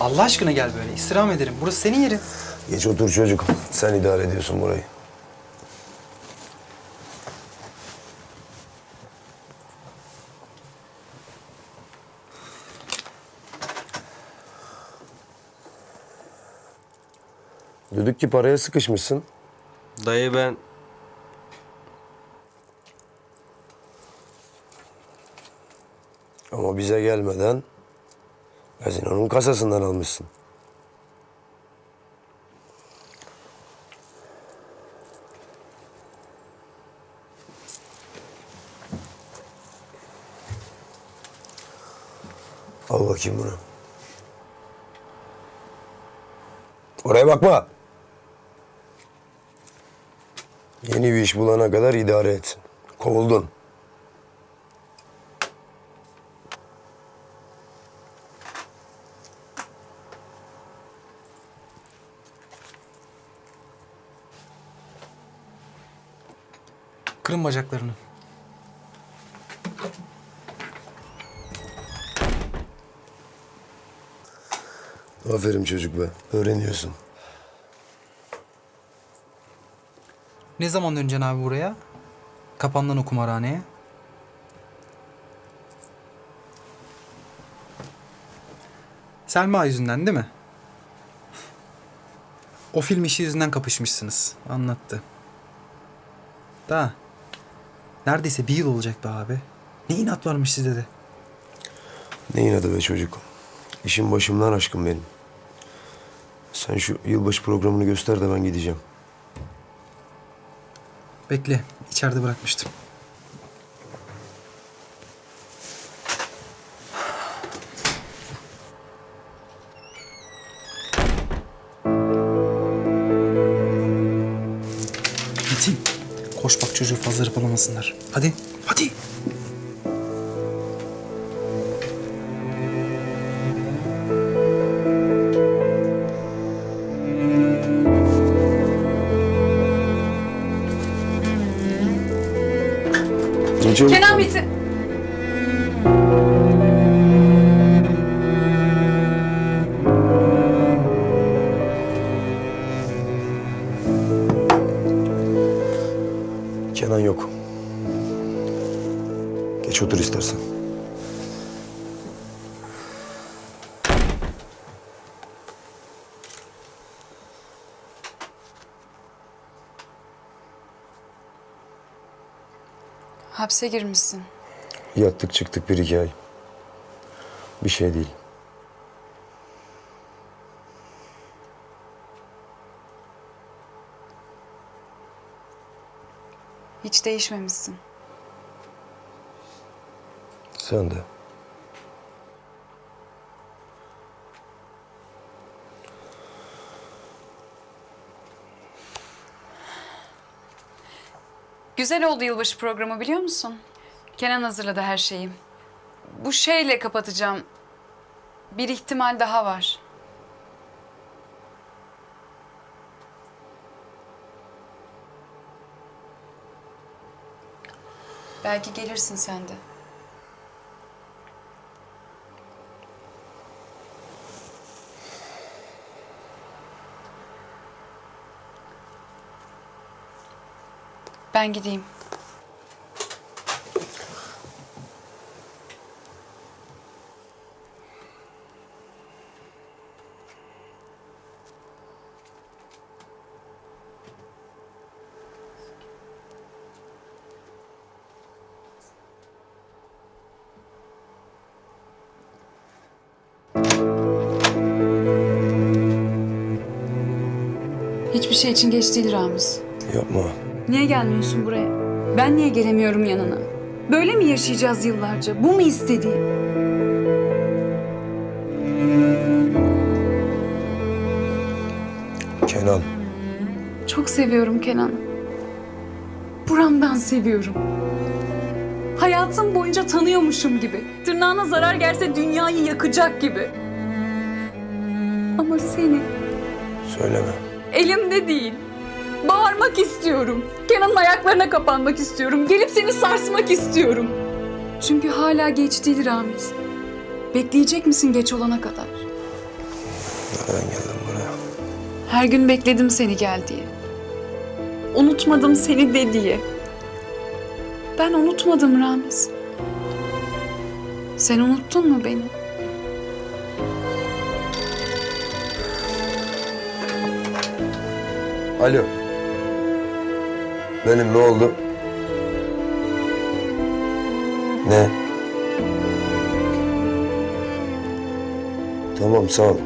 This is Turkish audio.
Allah aşkına gel böyle. İstirham ederim. Burası senin yerin. Geç otur çocuk. Sen idare ediyorsun burayı. Duyduk ki paraya sıkışmışsın. Dayı ben Ama bize gelmeden gazinonun kasasından almışsın. Al bakayım bunu. Oraya bakma. Yeni bir iş bulana kadar idare et. Kovuldun. Kırın bacaklarını. Aferin çocuk be. Öğreniyorsun. Ne zaman döneceksin abi buraya? Kapandan o kumarhaneye. Selma yüzünden değil mi? O film işi yüzünden kapışmışsınız. Anlattı. Da. Neredeyse bir yıl olacak be abi. Ne inat varmış sizde de. Ne inadı be çocuk. İşin başımdan aşkım benim. Sen şu yılbaşı programını göster de ben gideceğim. Bekle. içeride bırakmıştım. Metin. Çocuğu fazla hırpalamasınlar. Hadi. Hadi. Kenan? Metin. Geç otur istersen. Hapse girmişsin. Yattık çıktık bir iki ay. Bir şey değil. Hiç değişmemişsin. Sen. Güzel oldu yılbaşı programı biliyor musun? Kenan hazırladı her şeyi. Bu şeyle kapatacağım. Bir ihtimal daha var. Belki gelirsin sen de. Ben gideyim. Hiçbir şey için geç değil Ramiz. Yapma. Niye gelmiyorsun buraya? Ben niye gelemiyorum yanına? Böyle mi yaşayacağız yıllarca? Bu mu istediğin? Kenan. Çok seviyorum Kenan. Buramdan seviyorum. Hayatım boyunca tanıyormuşum gibi. Tırnağına zarar gelse dünyayı yakacak gibi. Ama seni Söyleme. elimde değil. Bağırmak istiyorum. Kenan'ın ayaklarına kapanmak istiyorum. Gelip seni sarsmak istiyorum. Çünkü hala geç değil Ramiz. Bekleyecek misin geç olana kadar? Neden geldin buraya? Her gün bekledim seni gel diye. Unutmadım seni de diye. Ben unutmadım Ramiz. Sen unuttun mu beni? Alo. Benim ne oldu? Ne? Tamam sağ ol.